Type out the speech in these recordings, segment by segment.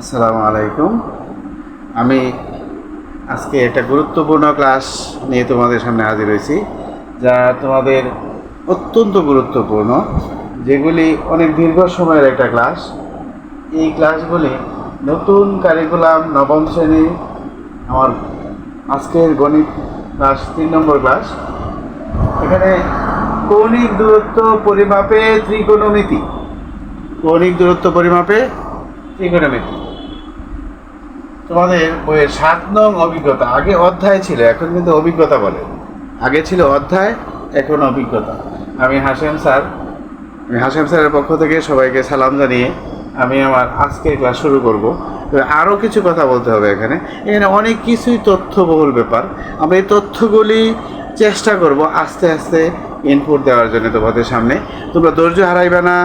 আসসালামু আলাইকুম। আমি আজকে একটা গুরুত্বপূর্ণ ক্লাস নিয়ে তোমাদের সামনে হাজির হয়েছি, যা তোমাদের অত্যন্ত গুরুত্বপূর্ণ, যেগুলি অনেক দীর্ঘ সময়ের একটা ক্লাস। এই ক্লাসগুলি নতুন কারিকুলাম নবম শ্রেণি আমার আজকের গণিত ক্লাস, তিন নম্বর ক্লাস। এখানে কৌণিক দূরত্ব পরিমাপে ত্রিকোণমিতি। কৌণিক দূরত্ব পরিমাপে ত্রিকোণমিতি। তোমাদের বইয়ের সাত নং অভিজ্ঞতা। আগে অধ্যায় ছিল, এখন কিন্তু অভিজ্ঞতা বলে। আগে ছিল অধ্যায়, এখন অভিজ্ঞতা। আমি হাসেম স্যার, আমি হাসেম স্যারের পক্ষ থেকে সবাইকে সালাম জানিয়ে আমি আমার আজকের ক্লাস শুরু করব। আরও কিছু কথা বলতে হবে এখানে। এখানে অনেক কিছুই তথ্যবহুল ব্যাপার। আমরা এই তথ্যগুলি চেষ্টা করব আস্তে আস্তে ইনপুট দেওয়ার জন্য তোমাদের সামনে। তোমরা ধৈর্য হারাইবে না।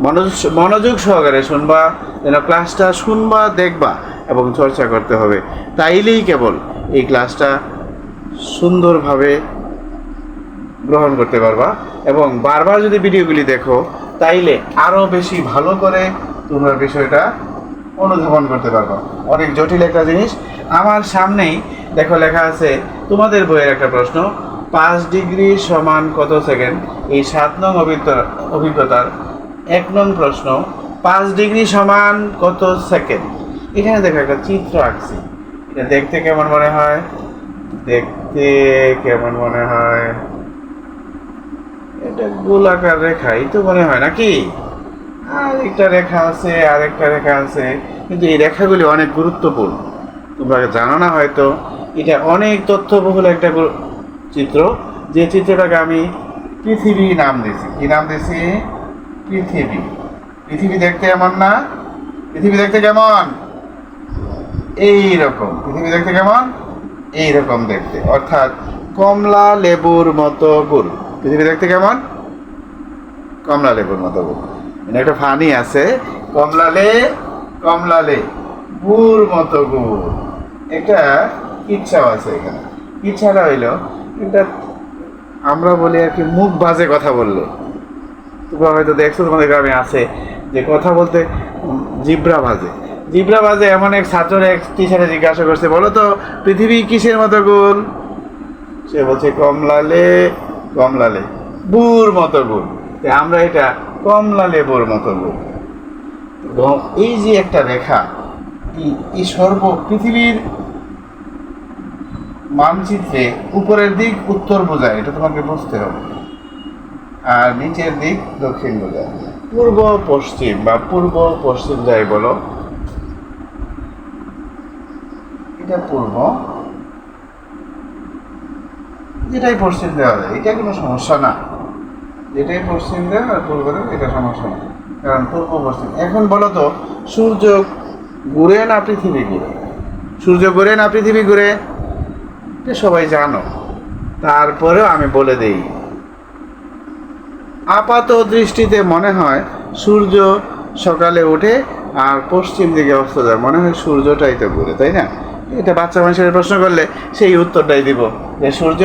মনোযোগ মনোযোগ সহকারে শুনবা। যেন ক্লাসটা শুনবা, দেখবা। এবং চর্চা করতে হবে। তাইলেই কেবল এই ক্লাসটা সুন্দরভাবে গ্রহণ করতে পারবা এবং বারবার যদি ভিডিওগুলি দেখো, তাইলে আরও বেশি ভালো করে তোমরা বিষয়টা অনুধাবন করতে পারবা। অনেক জটিল একটা জিনিস। আমার সামনেই দেখো লেখা আছে, তোমাদের বইয়ের একটা প্রশ্ন, পাঁচ ডিগ্রি সমান কত সেকেন্ড? এই সাত নং অভিজ্ঞতা অভিজ্ঞতার এক নং প্রশ্ন, পাঁচ ডিগ্রি সমান কত সেকেন্ড? এখানে দেখো একটা চিত্র আঁকছি। এটা দেখতে কেমন মনে হয়? দেখতে কেমন মনে হয়? এটা গোলাকার রেখাই তো মনে হয় নাকি? আর একটা রেখা আছে আর একটা রেখা আছে। কিন্তু এই রেখাগুলি অনেক গুরুত্বপূর্ণ। তোমরা জানো না হয়তো, এটা অনেক তথ্যবহুল একটা চিত্র। যে চিত্রটাকে আমি পৃথিবী নাম দিয়েছি। কি নাম দিয়েছি? পৃথিবী। পৃথিবী দেখতে এমন না? পৃথিবী দেখতে কেমন? এই রকম পৃথিবী দেখতে কেমন? এই রকম দেখতে। অর্থাৎ কমলা লেবুর মতো গুড় পৃথিবী দেখতে কেমন? কমলা লেবুর মতো গুড় মানে একটা ফানি আছে কমলালে কমলালে গুর মতো গুড়। একটা ইচ্ছাও আছে এখানে। ইচ্ছাটা হইল, এটা আমরা বলি আর কি মুখ বাজে কথা বলল। তোমরা হয়তো দেখছ তোমাদের গ্রামে আছে যে কথা বলতে জিব্রা বাজে জিব্রা বাজে এমন এক ছাত্র এক টিচারে জিজ্ঞাসা করছে, বলো তো, পৃথিবী কিসের মতো গোল সে বলছে, কমলালে কমলালে, বুর মতো গোল আমরা এটা কমলা লেবুর মতো গোল এবং এই যে একটা রেখা এই সর্ব পৃথিবীর মানচিত্রে উপরের দিক উত্তর বোঝায়, এটা তোমাকে বুঝতে হবে। আর নিচের দিক দক্ষিণ বোঝায়। পূর্ব, পশ্চিম বা পূর্ব, পশ্চিম যাই বলো এটা পূর্ব যেটাই পশ্চিম দেওয়া যায়। এটা কোনো সমস্যা না। যেটাই পশ্চিম দেয় আর পূর্ব দেয় এটা সমস্যা না। কারণ পূর্ব পশ্চিম এখন বলো তো, সূর্য ঘুরে না পৃথিবী ঘুরে? সূর্য ঘুরে না পৃথিবী ঘুরে? এটা সবাই জানো। তারপরেও আমি বলে দেই, আপাত দৃষ্টিতে মনে হয় সূর্য সকালে উঠে আর পশ্চিম দিকে অস্ত যায়। মনে হয় সূর্যটাই তো ঘুরে, তাই না? এটা বাচ্চা মানুষের প্রশ্ন করলে সেই উত্তরটাই দিব যে সূর্য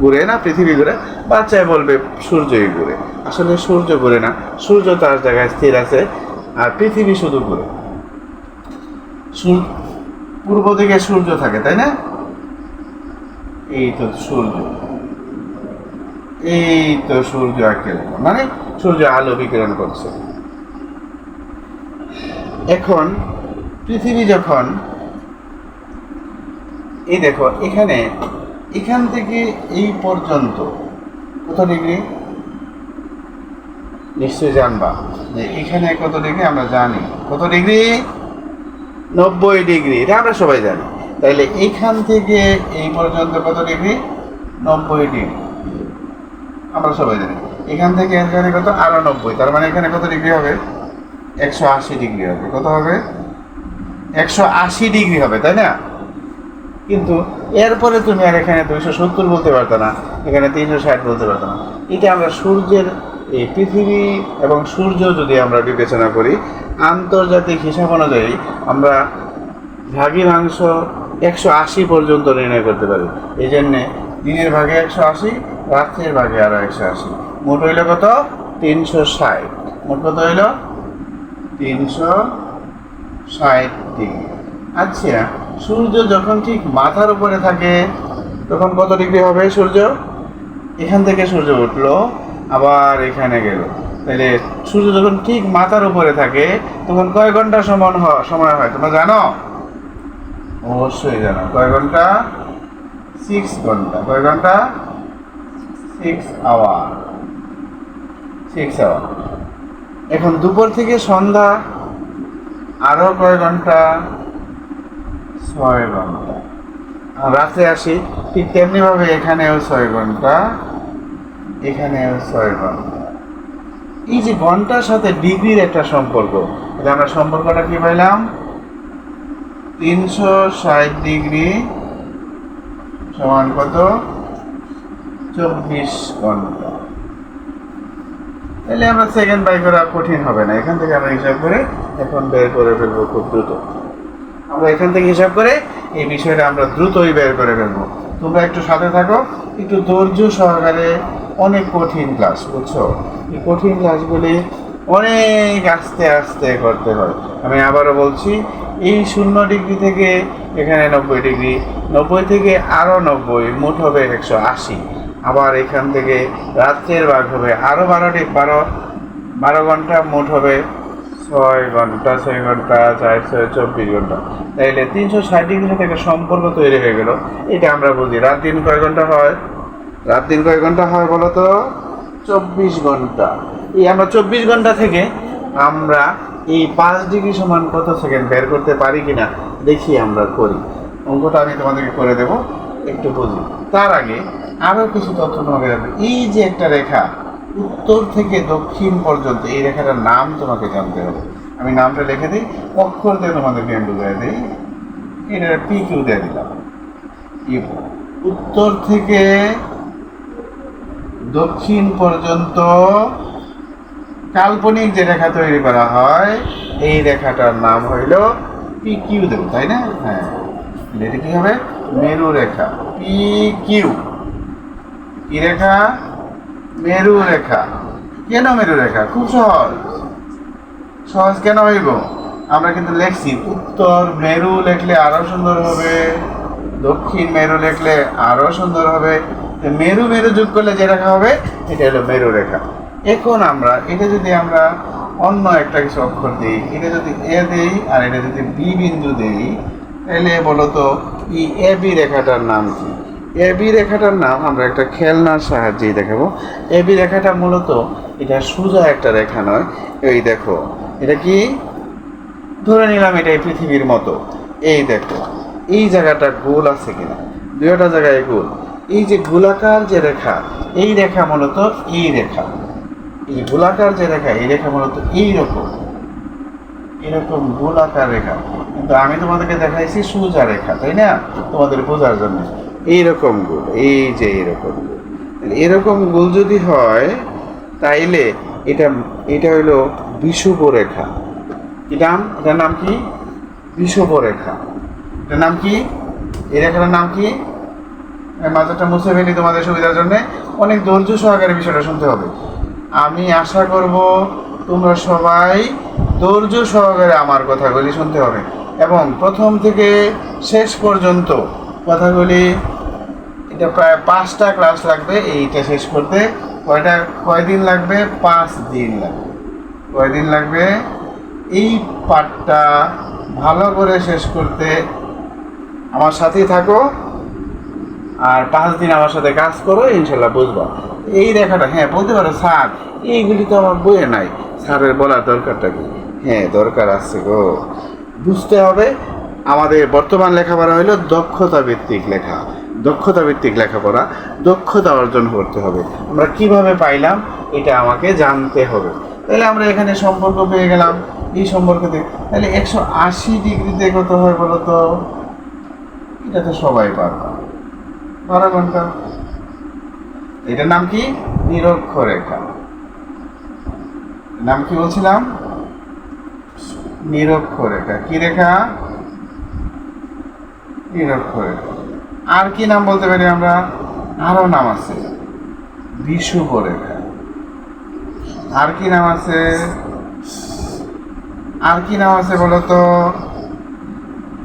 ঘুরে না, পৃথিবী ঘুরে? বাচ্চায় বলবে, সূর্যই ঘুরে। আসলে সূর্য ঘুরে না, সূর্য তার জায়গায় স্থির আছে, আর পৃথিবী শুধু ঘুরে। পূর্ব দিকে সূর্য থাকে, তাই না? এই তো সূর্য। এই তো সূর্য আঁকেল। মানে সূর্য আলো বিকিরণ করছে। এখন পৃথিবী যখন এই দেখো, এখানে, এখান থেকে এই পর্যন্ত কত ডিগ্রি? নিশ্চয়ই জানবা যে এখানে কত ডিগ্রি আমরা জানি। কত ডিগ্রি? নব্বই ডিগ্রি, এটা আমরা সবাই জানি। তাইলে এইখান থেকে এই পর্যন্ত কত ডিগ্রি? নব্বই ডিগ্রি। আমরা সবাই জানি। এখান থেকে এখানে কত? আরও নব্বই। তার মানে এখানে কত ডিগ্রি হবে? একশো আশি ডিগ্রি হবে। কত হবে? একশো আশি ডিগ্রি হবে, তাই না? কিন্তু এরপরে তুমি আর এখানে দুইশো সত্তর বলতে পারতো না, এখানে তিনশো ষাট বলতে পারতো না। এটা আমরা সূর্যের এই পৃথিবী এবং সূর্য যদি আমরা বিবেচনা করি, আন্তর্জাতিক হিসাব অনুযায়ী আমরা ভাগিভাংশ একশো আশি পর্যন্ত নির্ণয় করতে পারি। এই জন্যে দিনের ভাগে একশো আশি, রাত্রের ভাগে আরও একশো আশি। মোট হইল কত? তিনশো ষাট। মোট কত হইল? তিনশো ষাট ডিগ্রি। আচ্ছা সূর্য যখন ঠিক মাথার উপরে থাকে, তখন কত ডিগ্রি হবে সূর্য? এখান থেকে সূর্য উঠল, আবার এখানে গেল। তাহলে সূর্য যখন ঠিক মাথার উপরে থাকে, তখন কয় ঘণ্টা সমান সময় হয় তোমরা জানো? অবশ্যই জানো। কয় ঘণ্টা? সিক্স ঘণ্টা। কয় ঘণ্টা? সিক্স আওয়ার সিক্স আওয়ার এখন দুপুর থেকে সন্ধ্যা আরও কয় ঘণ্টা? ছয় ঘণ্টা রাতে আসি, ঠিক তেমনিভাবে এখানেও ছয় ঘণ্টা এখানেও ছয় ঘণ্টা এই যে ঘণ্টার সাথে ডিগ্রির একটা সম্পর্ক আমরা সম্পর্কটা কি পাইলাম? তিনশো ষাট ডিগ্রি সমান কত? চব্বিশ ঘণ্টা। তাহলে আমরা সেকেন্ড বাই করা কঠিন হবে না, এখান থেকে আমরা হিসাব করে এখন বের করে ফেলব খুব দ্রুত। আমরা এখান থেকে হিসাব করে এই বিষয়টা আমরা দ্রুতই বের করে ফেলব। তোমরা একটু সাথে থাকো, একটু ধৈর্য সহকারে অনেক কঠিন ক্লাস বুঝছ? এই কঠিন ক্লাসগুলি অনেক আস্তে আস্তে করতে হয়। আমি আবারও বলছি, এই শূন্য ডিগ্রি থেকে এখানে নব্বই ডিগ্রি নব্বই থেকে আরও নব্বই, মোট হবে একশো আশি। আবার এখান থেকে রাত্রের ভাগ হবে আরও বারো বারো বারো ঘণ্টা, মোট হবে ছয় ঘণ্টা ছয় ঘণ্টা চার ছয় চব্বিশ ঘণ্টা। তাইলে তিনশো ষাট ডিগ্রির সাথে একটা সম্পর্ক তৈরি হয়ে গেল। এটা আমরা বুঝি। রাত দিন কয় ঘণ্টা হয়? রাত দিন কয় ঘণ্টা হয় বলো তো? চব্বিশ ঘণ্টা। এই আমরা চব্বিশ ঘণ্টা থেকে আমরা এই পাঁচ ডিগ্রি সমান কত সেকেন্ড বের করতে পারি কিনা দেখি আমরা করি। অঙ্কটা আমি তোমাদেরকে করে দেব। একটু বুঝি। তার আগে আরও কিছু তথ্য তোমাকে এই যে একটা রেখা উত্তর থেকে দক্ষিণ পর্যন্ত, এই রেখাটার নাম তোমাকে জানতে হবে। আমি নামটা লিখে দিই, অক্ষর দিয়ে তোমাদেরকে আমি বুঝিয়ে দিই এটা পি কিউ দিয়ে দিলাম। উত্তর থেকে দক্ষিণ পর্যন্ত কাল্পনিক যে রেখা তৈরি করা হয়, এই রেখাটার নাম হইল পি কিউ দেব, তাই না? হ্যাঁ। এটা কি হবে? মেরু রেখা। পি কিউ কি রেখা? মেরু রেখা কেন মেরু রেখা খুব সহজ। সহজ কেন হইব? আমরা কিন্তু লেখছি, উত্তর মেরু লেখলে আরও সুন্দর হবে, দক্ষিণ মেরু লেখলে আরও সুন্দর হবে। মেরু মেরু যোগ করলে যে রেখা হবে, এটা হলো মেরু রেখা এখন আমরা, এটা যদি আমরা অন্য একটা কিছু অক্ষর দিই, এটা যদি এ দেই আর এটা যদি বি বিন্দু দেই, তাহলে বলো তো এই এ বি রেখাটার নাম কি? এ বি রেখাটার নাম আমরা একটা খেলনার সাহায্যেই দেখাবো। এবি রেখাটা মূলত এটা সোজা একটা রেখা নয়। এই দেখো, এটা কি? ধরে নিলাম এটাই পৃথিবীর মতো। এই দেখো, এই জায়গাটা গোল আছে কিনা? দুইটা জায়গায় গোল। এই যে গোলাকার যে রেখা, এই রেখা মূলত এই রেখা। এই গোলাকার যে রেখা, এই রেখা মূলত এইরকম। এরকম গোলাকার রেখা। কিন্তু আমি তোমাদেরকে দেখাইছি সোজা রেখা, তাই না? তোমাদের বোঝার জন্য। এইরকম গোল, এই যে এরকম তাহলে এরকম গোল যদি হয়, তাইলে এটা এটা হলো বিষুব রেখা কি নাম? এটার নাম কি? বিষুব রেখা এটার নাম কি? এই রেখাটার নাম কি? মাথাটা মুছে ফেলি তোমাদের সুবিধার জন্য। অনেক ধৈর্য সহকারে বিষয়টা শুনতে হবে। আমি আশা করব তোমরা সবাই ধৈর্য সহকারে আমার কথাগুলি শুনতে হবে। এবং প্রথম থেকে শেষ পর্যন্ত কথাগুলি, এটা প্রায় পাঁচটা ক্লাস লাগবে এইটা শেষ করতে। কয়টা কয়দিন লাগবে? পাঁচ দিন লাগবে। কয়দিন লাগবে? এই পাঠটা ভালো করে শেষ করতে আমার সাথেই থাকো আর পাঁচ দিন আমার সাথে কাজ করো, ইনশাল্লাহ বুঝব। এই রেখাটা হ্যাঁ বলতে পারো, স্যার, এইগুলি তো আমার বইয়ে নাই। স্যারের বলার দরকারটা কি? হ্যাঁ দরকার আছে গো। বুঝতে হবে। আমাদের বর্তমান লেখাপড়া হলো দক্ষতা ভিত্তিক লেখা। দক্ষতা ভিত্তিক লেখাপড়া, দক্ষতা অর্জন করতে হবে। আমরা কীভাবে পাইলাম, এটা আমাকে জানতে হবে। তাহলে আমরা এখানে সম্পর্ক পেয়ে গেলাম। এই সম্পর্কতে তাহলে একশো আশি ডিগ্রিতে কত হয় বলো তো? এটা তো সবাই পারবা। বারো ঘণ্টা। এটার নাম কি? নিরক্ষরেখা। নাম কি বলছিলাম? নিরক্ষরেখা। কি রেখা? নিরক্ষরেখা আর কি নাম বলতে পারি আমরা? আরও নাম আছে। বিষুব রেখা আর কি নাম আছে? আর কি নাম আছে বলো তো?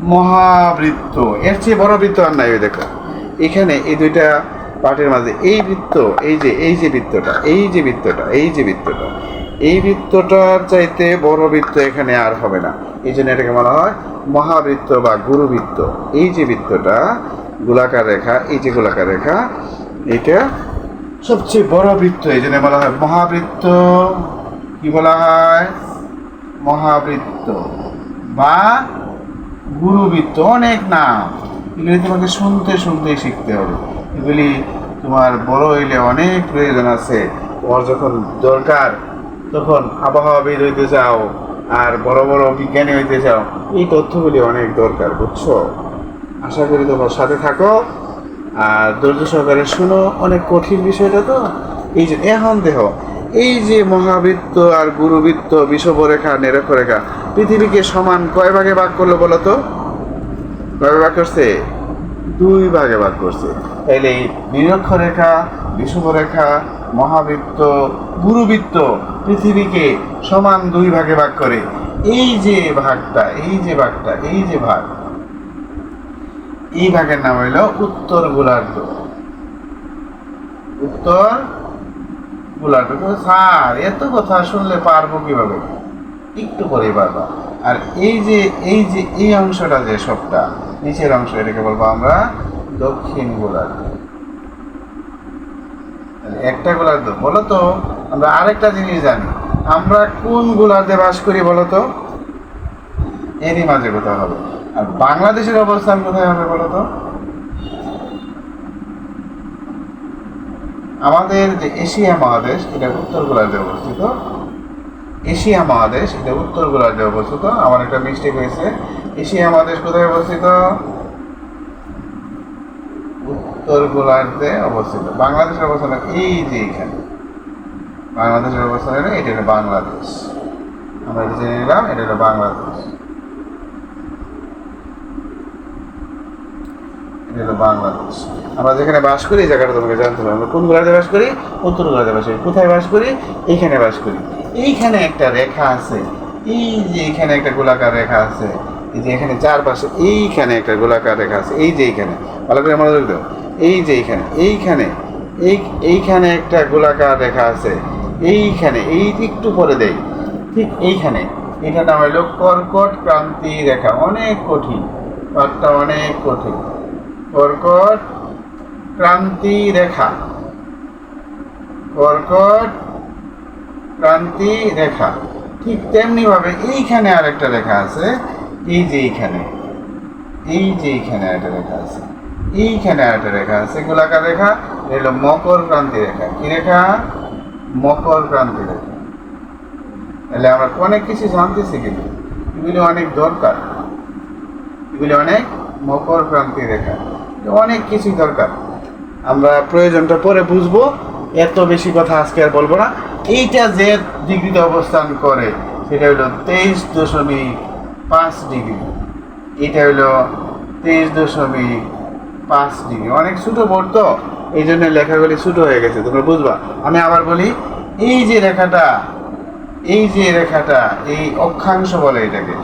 মহাবৃত্ত। এর চেয়ে বড় বৃত্ত আর নাই দেখো। এখানে এই দুইটা পার্টের মাঝে এই বৃত্ত, এই যে এই যে বৃত্তটা, এই যে বৃত্তটা, এই যে বৃত্তটা এই বৃত্তটার চাইতে বড় বৃত্ত এখানে আর হবে না। এই জন্য এটাকে বলা হয় মহাবৃত্ত বা গুরুবৃত্ত। এই যে বৃত্তটা, গোলাকার রেখা, এই যে গোলাকার রেখা, এটা সবচেয়ে বড় বৃত্ত। এই জন্য বলা হয় মহাবৃত্ত। কি বলা হয়? মহাবৃত্ত বা গুরুবৃত্ত। অনেক নাম। এগুলি তোমাকে শুনতে শুনতেই শিখতে হবে। এগুলি তোমার বড় হইলে অনেক প্রয়োজন আছে। তোমার যখন দরকার তখন আবহাওয়াবিদ হইতে চাও আর বড় বড় বিজ্ঞানী হইতে চাও, এই তথ্যগুলি অনেক দরকার, বুঝছ? আশা করি তোমার সাথে থাকো আর ধৈর্য সহকারে শুনো, অনেক কঠিন বিষয়টা তো। এই যে, এখন দেহ এই যে মহাবৃত্ত আর গুরুবৃত্ত বিষুবরেখা, নিরক্ষরেখা, পৃথিবীকে সমান কয় ভাগে ভাগ করল বলো তো? কয় ভাগ করছে? দুই ভাগে ভাগ করছে। তাইলে এই নিরক্ষরেখা, বিষুবরেখা মহাবৃত্ত, গুরুবৃত্ত পৃথিবীকে সমান দুই ভাগে ভাগ করে। এই যে ভাগটা, এই যে ভাগটা, এই যে ভাগ, এই ভাগের নাম হইল উত্তর গোলার্ধ। উত্তর গোলার্ধ। স্যার, এত কথা শুনলে পারব কীভাবে? একটু পরেই পারবা। আর এই যে এই যে, এই অংশটা যে সবটা, নিচের অংশ এটাকে বলব আমরা দক্ষিণ গোলার্ধ। একটা গোলার্ধ বলো তো আমরা আরেকটা জিনিস জানি। আমরা কোন গোলার্ধে বাস করি বলো তো এরই মাঝে কোথাও হবে। আর বাংলাদেশের অবস্থান কোথায় হবে বলো তো আমাদের যে এশিয়া মহাদেশ, এটা উত্তর গোলার্ধে অবস্থিত। এশিয়া মহাদেশ, এটা উত্তর গোলার্ধে অবস্থিত। আমার একটা মিস্টেক হয়েছে। এশিয়া মহাদেশ কোথায় অবস্থিত? উত্তর গোলার্ধে অবস্থিত। বাংলাদেশের অবস্থান এই যে এখানে। বাংলাদেশের অবস্থান হলো এটা হলো বাংলাদেশ। আমরা এটা জেনে নিলাম, এটা হলো বাংলাদেশ। বাংলাদেশ। আমরা যেখানে বাস করি, এই জায়গাটা তোমাকে জানতে হবে। আমরা কোন গোলার্ধে বাস করি? উত্তর গোলার্ধে বাস করি। কোথায় বাস করি? এইখানে বাস করি। এইখানে একটা রেখা আছে। এই যে এখানে একটা গোলাকার রেখা আছে। এই যে এখানে চারপাশে এইখানে একটা গোলাকার রেখা আছে। এই যে এইখানে। ভালো করে মনোযোগ দাও। এই যে এইখানে এইখানে, এই, এইখানে একটা গোলাকার রেখা আছে। এইখানে, এই একটু পরে দেই। ঠিক এইখানে। এটা নাম হলো কর্কট ক্রান্তি রেখা। অনেক কঠিন পাঠটা অনেক কঠিন। কর্কট ক্রান্তি রেখা। কর্কট ক্রান্তি রেখা। ঠিক তেমনি ভাবে এইখানে আরেকটা রেখা আছে। এই যে এইখানে, এই যে এইখানে একটা রেখা আছে। এইখানে একটা রেখা আছে। রেখা, এটা হলো মকর ক্রান্তি রেখা। কি রেখা? মকর ক্রান্তি রেখা। তাহলে আমরা অনেক কিছু জানতেছি কিন্তু। এগুলি অনেক দরকার। এগুলি অনেক মকর ক্রান্তি রেখা। অনেক কিছুই দরকার। আমরা প্রয়োজনটা পরে বুঝব। এত বেশি কথা আজকে আর বলব না। এইটা যে ডিগ্রিতে অবস্থান করে, সেটা হলো তেইশ দশমিক পাঁচ ডিগ্রি। এটা হলো তেইশ দশমিক পাঁচ ডিগ্রি অনেক ছোটো বোর্ড তো, এই জন্য লেখাগুলি ছোটো হয়ে গেছে, তোমরা বুঝবা। আমি আবার বলি, এই যে রেখাটা, এই যে রেখাটা, এই অক্ষাংশ বলে এটাকে।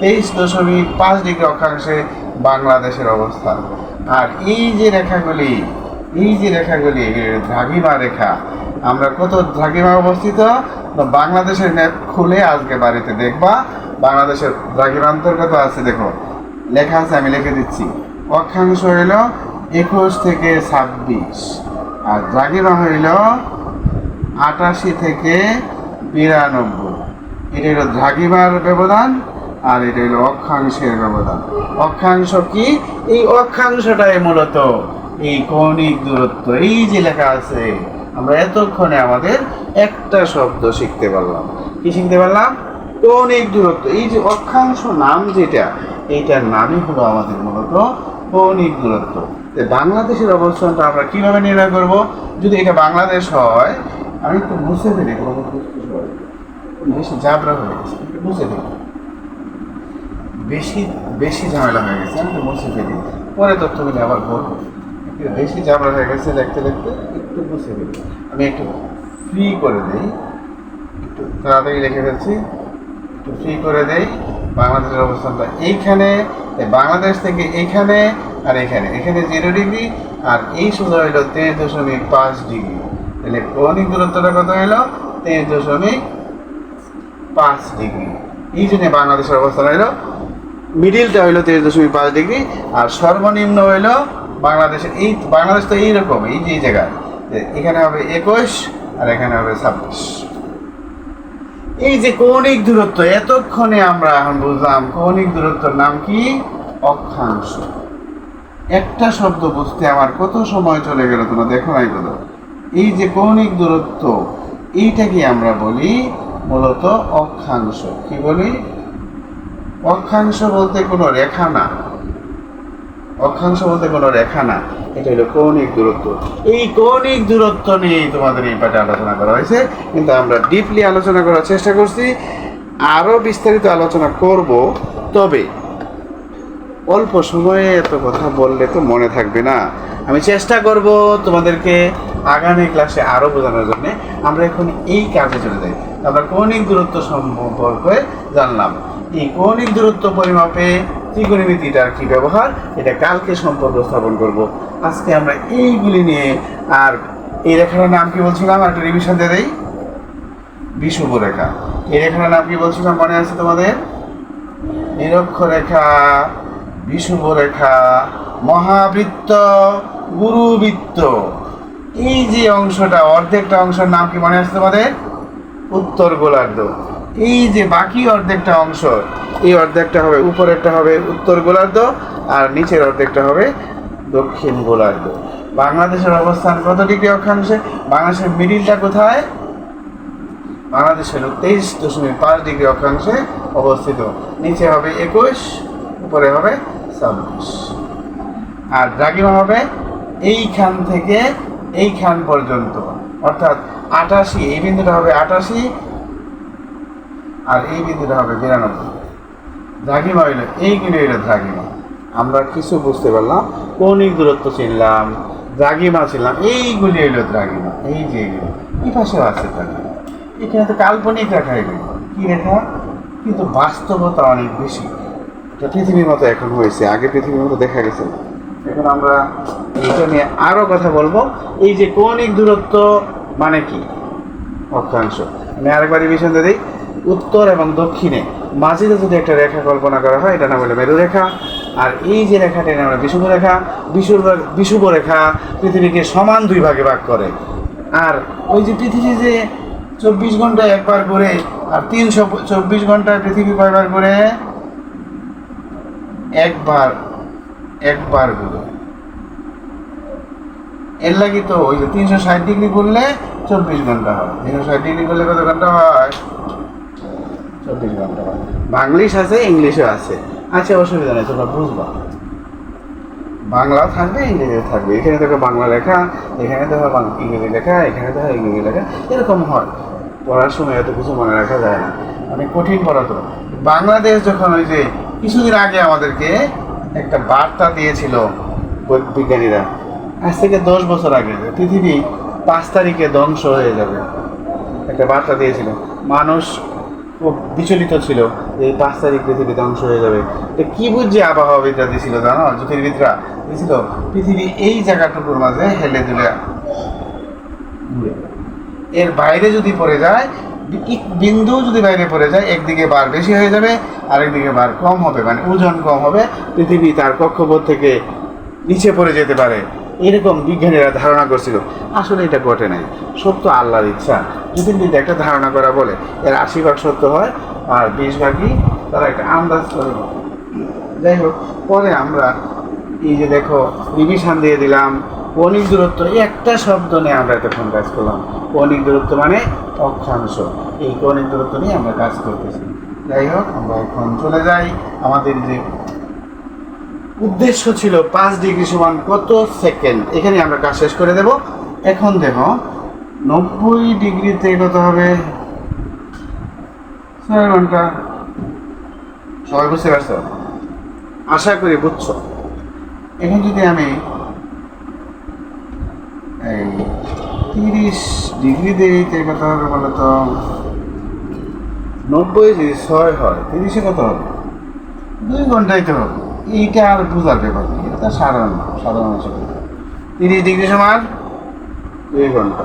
তেইশ দশমিক পাঁচ ডিগ্রি অক্ষাংশে বাংলাদেশের অবস্থান আর এই যে রেখাগুলি, এই যে রেখাগুলি দ্রাঘিমা রেখা। আমরা কত দ্রাঘিমা অবস্থিত? বাংলাদেশের ম্যাপ খুলে আজকে বাড়িতে দেখবা। বাংলাদেশের দ্রাঘিমান্তর কত আছে দেখো। লেখা আছে, আমি লিখে দিচ্ছি। অক্ষাংশ হইল একুশ থেকে ছাব্বিশ। আর দ্রাঘিমা হইল আটাশি থেকে বিরানব্বই। এটা হলো দ্রাঘিমার ব্যবধান আর এটা হলো অক্ষাংশের ব্যবধান। অক্ষাংশ কি? এই অক্ষাংশটাই মূলত এই কৌণিক দূরত্ব। এই যে লেখা আছে, আমরা এতক্ষণে আমাদের একটা শব্দ শিখতে পারলাম। কি শিখতে পারলাম? কৌণিক দূরত্ব। এই যে অক্ষাংশ নাম যেটা, এইটার নামই হলো আমাদের মূলত কৌণিক দূরত্ব। বাংলাদেশের অবস্থানটা আমরা কীভাবে নির্ণয় করব? যদি এটা বাংলাদেশ হয়, আমি একটু মুছে ফেলি বেশি জাবরা হয়ে গেছে মুছে ফেলি। বেশি বেশি ঝামেলা হয়ে গেছে, আমি মুছে ফেলি। পরে তথ্যগুলি আবার বলব। বেশি ঝামেলা হয়ে গেছে লিখতে লিখতে একটু মুছে ফেলি। আমি একটু ফ্রি করে দিই। একটু তাড়াতাড়ি লিখে ফেলছি। একটু ফ্রি করে দেই। বাংলাদেশের অবস্থানটা এইখানে এই বাংলাদেশ থেকে এখানে আর এখানে। এখানে জিরো ডিগ্রি আর এই সোজা হইল তেইশ দশমিক পাঁচ ডিগ্রি তাহলে কৌণিক দূরত্বটা কত হইল? তেইশ দশমিক পাঁচ ডিগ্রি এই জন্য বাংলাদেশের অবস্থান হইল মিডিলটা হইল তেইশ দশমিক পাঁচ ডিগ্রি আর সর্বনিম্ন হইল বাংলাদেশের এই, বাংলাদেশ তো এইরকম, এই যে জায়গায়। এখানে হবে একুশ আর এখানে হবে ছাব্বিশ। এই যে কৌণিক দূরত্ব, এতক্ষণে আমরা এখন বুঝলাম কৌণিক দূরত্বর নাম কি? অক্ষাংশ। একটা শব্দ বুঝতে আমার কত সময় চলে গেল তোমরা দেখো নাই বলো এই যে কৌণিক দূরত্ব, এইটাকে আমরা বলি মূলত অক্ষাংশ। কি বলি? অক্ষাংশ বলতে কোনো রেখা না। অক্ষাংশ বলতে কোনো রেখা না। এটা হলো কৌণিক দূরত্ব। এই কৌণিক দূরত্ব নিয়ে তোমাদের এই আলোচনা করা হয়েছে, কিন্তু আমরা ডিপলি আলোচনা করার চেষ্টা করছি। আরও বিস্তারিত আলোচনা করব, তবে অল্প সময়ে এত কথা বললে তো মনে থাকবে না। আমি চেষ্টা করব তোমাদেরকে আগামী ক্লাসে আরও বোঝানোর জন্য। আমরা এখন এই কাজে চলে যাই। আমরা কৌণিক দূরত্ব সম্পর্কে জানলাম। এই কৌণিক দূরত্ব পরিমাপে ত্রিকোণমিতিটার কি ব্যবহার? এটা কালকে সম্পর্ক স্থাপন করব। আজকে আমরা এইগুলি নিয়ে আর এই রেখাটার নাম কি বলছিলাম? আর একটা রিভিশন দিয়ে দেই। বিষুব রেখা এই রেখাটার নাম কি বলছিলাম? মনে আছে তোমাদের? নিরক্ষরেখা বিষুব রেখা মহাবৃত্ত, গুরুবৃত্ত। এই যে অংশটা, অর্ধেকটা অংশের নাম কি মনে আছে তোমাদের? উত্তর গোলার্ধ। এই যে বাকি অর্ধেকটা অংশ, এই অর্ধেকটা হবে উপরেরটা হবে উত্তর গোলার্ধ আর নিচের অর্ধেকটা হবে দক্ষিণ গোলার্ধ। বাংলাদেশের অবস্থান কত ডিগ্রি অক্ষাংশে? বাংলাদেশের মিডিলটা কোথায়? বাংলাদেশের তেইশ দশমিক পাঁচ ডিগ্রি অক্ষাংশে অবস্থিত। নিচে হবে একুশ, উপরে হবে ছাব্বিশ। আর দ্রাঘিমা হবে এইখান থেকে এইখান পর্যন্ত। অর্থাৎ আটাশি, এই বিন্দুটা হবে আটাশি আর এই বিন্দুটা হবে বিরানব্বই। দ্রাঘিমা হইল এইগুলি হইল দ্রাঘিমা আমরা কিছু বুঝতে পারলাম কৌণিক দূরত্ব চিনলাম দ্রাঘিমা ছিলাম এইগুলি হইল দ্রাঘিমা এই যে এগুলো। এই পাশেও আছে দ্রাঘিমা এখানে তো কাল্পনিক রেখা এগুলি। কি রেখা? কিন্তু বাস্তবতা অনেক বেশি। এটা পৃথিবীর মতো এখন হয়েছে, আগে পৃথিবীর মতো দেখা গেছে এখন আমরা এটা নিয়ে আরও কথা বলব। এই যে কৌণিক দূরত্ব মানে কি? অক্ষাংশ। আমি আরেকবার রিভিশন দিয়ে দিই। উত্তর এবং দক্ষিণে। মাঝিতে যদি একটা রেখা কল্পনা করা হয়, এটা নাম হলো মেরু রেখা। আর এই যে রেখাটা নাম হলো বিষুব রেখা। বিষুব বিষুব রেখা পৃথিবীকে সমান দুই ভাগে ভাগ করে। আর ওই যে পৃথিবী যে চব্বিশ ঘন্টায় একবার করে, আর তিনশো চব্বিশ ঘন্টায় পৃথিবী কয়বার করে? একবার একবার ঘুরে এর লাগি তো ওই যে তিনশো ষাট ডিগ্রি করলে চব্বিশ ঘণ্টা হয়। তিনশো ষাট ডিগ্রি করলে কত ঘণ্টা হয়? চব্বিশ ঘণ্টা বাংলিশ আছে, ইংলিশও আছে। আচ্ছা অসুবিধা নেই, তোমরা বুঝবা। বাংলা থাকবে ইংরেজি থাকবে। এখানে দেখো বাংলা লেখা, এখানে দেখো ইংরেজি লেখা, এখানে দেখো ইংরেজি লেখা। এরকম হয়। পড়ার সময় এত কিছু মনে রাখা যায় না। অনেক কঠিন পড়া তো। বাংলাদেশ যখন ওই যে কিছুদিন আগে আমাদেরকে একটা বার্তা দিয়েছিল বিজ্ঞানীরা, আজ থেকে দশ বছর আগে পৃথিবী পাঁচ তারিখে ধ্বংস হয়ে যাবে। একটা বার্তা দিয়েছিল, মানুষ বিচলিত ছিল। এই পাঁচ তারিখ পৃথিবী ধ্বংস হয়ে যাবে। তো কি বুঝছে আবহাওয়াবিদরা দিছিল জানো? জ্যোতির্বিদরা দিছিল, পৃথিবী এই জায়গাটুকুর মাঝে হেলে দুলে এর বাইরে যদি পড়ে যায় বিন্দু যদি বাইরে পড়ে যায়, একদিকে বার বেশি হয়ে যাবে, আরেকদিকে বার কম হবে। মানে ওজন কম হবে, পৃথিবী তার কক্ষপথ থেকে নিচে পড়ে যেতে পারে। এরকম বিজ্ঞানীরা ধারণা করছিল। আসলে এটা ঘটে নাই। সত্য আল্লাহর ইচ্ছা। জ্যোতির্বিদ একটা ধারণা করা বলে, এর আশি ভাগ সত্য হয় আর বিশ ভাগই তারা একটা আন্দাজ করে যাই হোক, পরে আমরা এই যে দেখো রিভিশন দিয়ে দিলাম। কৌণিক দূরত্ব, একটা শব্দ নিয়ে আমরা এতক্ষণ কাজ করলাম। কৌণিক দূরত্ব মানে অক্ষাংশ। এই কৌণিক দূরত্ব নিয়ে আমরা কাজ করতেছি। যাই হোক, আমরা এখন চলে যাই। আমাদের যে উদ্দেশ্য ছিল পাঁচ ডিগ্রি সমান কত সেকেন্ড? এখানে আমরা কাজ শেষ করে দেব। এখন দেব নব্বই ডিগ্রিতে কত হবে? ছয় ঘণ্টা। সবাই বুঝতে পারছ? আশা করি বুঝছ। এখন যদি আমি এই তিরিশ ডিগ্রি দিই তো কত হবে বলো তো? নব্বই যদি ছয় হয়, তিরিশে কত হবে? দুই ঘন্টাই তো হবে। এইটা আর বোঝার ব্যাপার নেই এটা সাধারণ সাধারণ মানুষের তিরিশ ডিগ্রি সমান? দুই ঘণ্টা।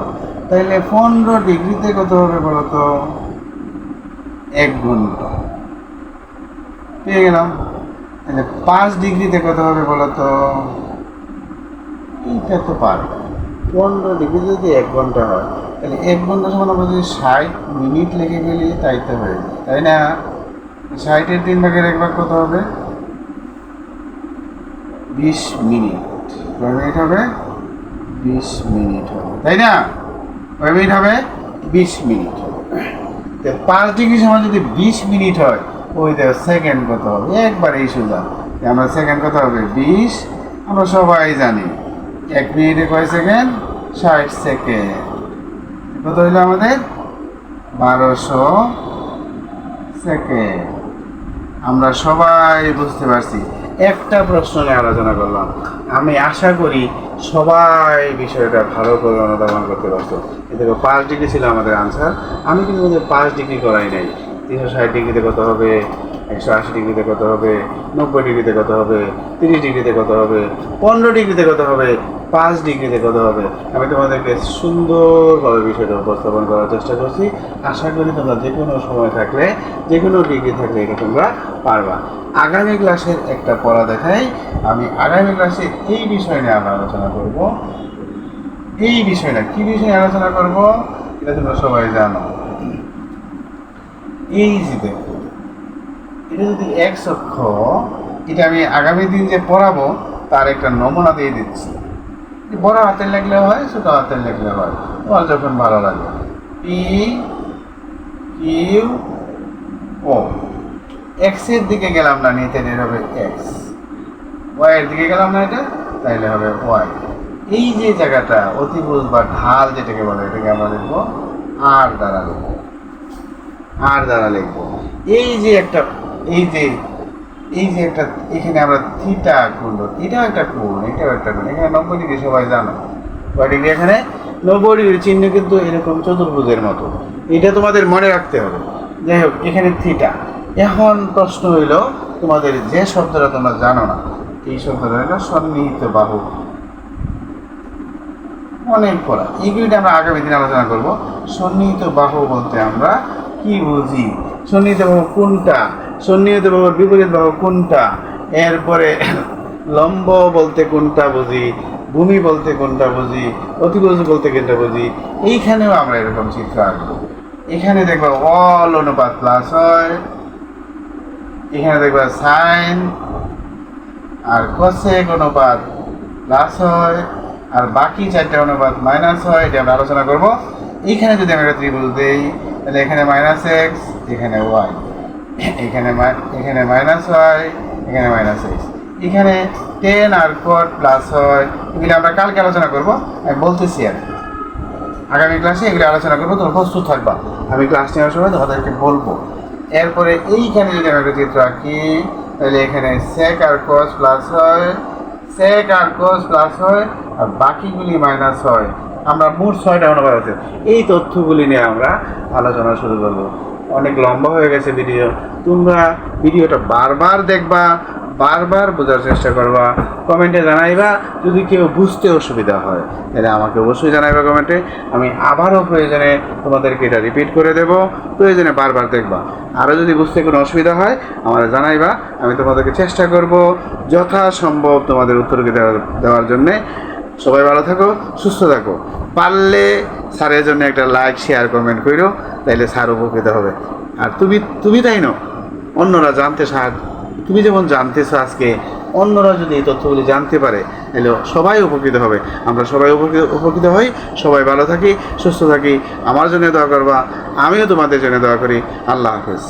তাইলে পনেরো ডিগ্রিতে কত হবে বলো তো? এক ঘণ্টা। পেয়ে গেলাম। তাহলে পাঁচ ডিগ্রিতে কত হবে বলো তো? এইটা তো পারবে। পনেরো ডিগ্রি যদি এক ঘণ্টা হয় তাহলে এক ঘণ্টা সমান আমরা যদি ষাট মিনিট লেগে গেলে তাই তো হয়ে যায় তাই না? ষাটের তিন ভাগের এক ভাগ কত হবে? বিশ মিনিট। কয় মিনিট হবে? বিশ মিনিট হবে। তাই না? কয় মিনিট হবে? বিশ মিনিট হবে। পাঁচ ডিগ্রি সময় যদি বিশ মিনিট হয়, ওই দেখো সেকেন্ড কত হবে? একবার এই সোজা আমরা সেকেন্ড কত হবে? বিশ। আমরা সবাই জানি। এক মিনিটে কয় সেকেন্ড? ষাট সেকেন্ড। কত হইল আমাদের? বারোশো সেকেন্ড। আমরা সবাই বুঝতে পারছি। একটা প্রশ্ন নিয়ে আলোচনা করলাম। আমি আশা করি সবাই বিষয়টা ভালো করে অনুধাবন করতে পারতো দেখো, পাঁচ ডিগ্রি ছিল আমাদের আনসার আমি কিন্তু পাঁচ ডিগ্রি করাই নাই। তিনশো ষাট ডিগ্রিতে কত হবে? একশো আশি ডিগ্রিতে কত হবে? নব্বই ডিগ্রিতে কত হবে? তিরিশ ডিগ্রিতে কত হবে? পনেরো ডিগ্রিতে কত হবে? পাঁচ ডিগ্রিতে কত হবে? আমি তোমাদেরকে সুন্দরভাবে বিষয়টা উপস্থাপন করার চেষ্টা করছি। আশা করি তোমরা যে কোনো সময় থাকলে যে কোনো ডিগ্রি থাকলে এটা তোমরা পারবা। আগামী ক্লাসের একটা পড়া দেখাই। আমি আগামী ক্লাসে এই বিষয় নিয়ে আমরা আলোচনা করব। এই বিষয়টা কি বিষয়ে আলোচনা করব? এটা তোমরা সবাই জানো। এই দেখো। এটা যদি এক অক্ষ, এটা আমি আগামী দিন যে পড়াবো, তার একটা নমুনা দিয়ে দিচ্ছি। বড় হাতের লাগলে হয়, ছোট হাতের লাগলে হয়। তোমার যখন ভালো লাগে। পি কিউ ও এক্সের দিকে গেলাম না নিতে এর হবে এক্স ওয়াই এর দিকে গেলাম না এটা, তাইলে হবে ওয়াই এই যে জায়গাটা, অতিভুজ বা ঢাল যেটাকে বলে, এটাকে আমরা লিখব আর দ্বারা লিখব। আর দ্বারা লিখব। এই যে একটা এই যে এই যে একটা, এখানে আমরা থিটা কোণ এটাও একটা কোণ, এটাও একটা কোণ, এখানে নব্বই ডিগ্রি সবাই জানো। কয় ডিগ্রি এখানে? নব্বই ডিগ্রি চিহ্ন কিন্তু এরকম চতুর্ভুজের মতো। এটা তোমাদের মনে রাখতে হবে। যাই হোক, এখানে থিটা এখন প্রশ্ন হইল, তোমাদের যে শব্দটা তোমরা জানো না, এই শব্দটা হইল সন্নিহিত বাহু। অনেক পড়া। এইগুলিটা আমরা আগামী দিন আলোচনা করব। সন্নিহিত বাহু বলতে আমরা কি বুঝি? সন্নিহিত বাহু কোনটা? সন্নিহিত বাহুর বিপরীত বাহু কোনটা? এরপরে লম্ব বলতে কোনটা বুঝি, ভূমি বলতে কোনটা বুঝি অতিভুজ বলতে কোনটা বুঝি, এইখানেও আমরা এরকম চিত্র আঁকবো। এখানে দেখবা অল অনুপাত প্লাস হয়, এখানে দেখবা সাইন আর কোসেক অনুপাত প্লাস হয়, আর বাকি চারটে অনুপাত মাইনাস হয়, এটা আমরা আলোচনা করব। এইখানে যদি আমরা ত্রিভুজ দেই, তাহলে এখানে মাইনাস এক্স এখানে ওয়াই এখানে এখানে মাইনাস হয়, এখানে মাইনাস এক্স এখানে টেন আর কোট প্লাস হয়, এগুলি আমরা কালকে আলোচনা করব। আমি বলতেছি আর। আগামী ক্লাসে এগুলি আলোচনা করব তোমরা প্রস্তুত থাকবা। আমি ক্লাস নেওয়ার সময় তোমাদেরকে বলব। এরপরে এইখানে যদি আমি একটা চিত্র আঁকি, তাহলে এখানে সেক আর কোস প্লাস হয় সেক আর কোস প্লাস হয়, আর বাকিগুলি মাইনাস হয়। আমরা মোট ছয়টা অনুবাদ আছে। এই তথ্যগুলি নিয়ে আমরা আলোচনা শুরু করব। অনেক লম্বা হয়ে গেছে ভিডিও তোমরা ভিডিওটা বারবার দেখবা, বারবার বোঝার চেষ্টা করবা, কমেন্টে জানাইবা। যদি কেউ বুঝতে অসুবিধা হয়, তাহলে আমাকে অবশ্যই জানাইবা কমেন্টে। আমি আবারও প্রয়োজনে তোমাদেরকে এটা রিপিট করে দেব। প্রয়োজনে বারবার দেখবা। আরও যদি বুঝতে কোনো অসুবিধা হয়, আমার জানাইবা। আমি তোমাদেরকে চেষ্টা করব যথাসম্ভব তোমাদের উত্তরকে দেওয়ার দেওয়ার জন্যে। সবাই ভালো থাকো, সুস্থ থাকো। পারলে স্যারের জন্য একটা লাইক শেয়ার কমেন্ট করো তাইলে স্যার উপকৃত হবে। আর তুমি তুমি তাই না অন্যরা জানতে সাহায্য তুমি যেমন জানতেছো আজকে, অন্যরা যদি এই তথ্যগুলি জানতে পারে তাহলে সবাই উপকৃত হবে। আমরা সবাই উপকৃত উপকৃত হই, সবাই ভালো থাকি, সুস্থ থাকি। আমার জন্য দোয়া করবা, আমিও তোমাদের জন্য দোয়া করি। আল্লাহ হাফেজ।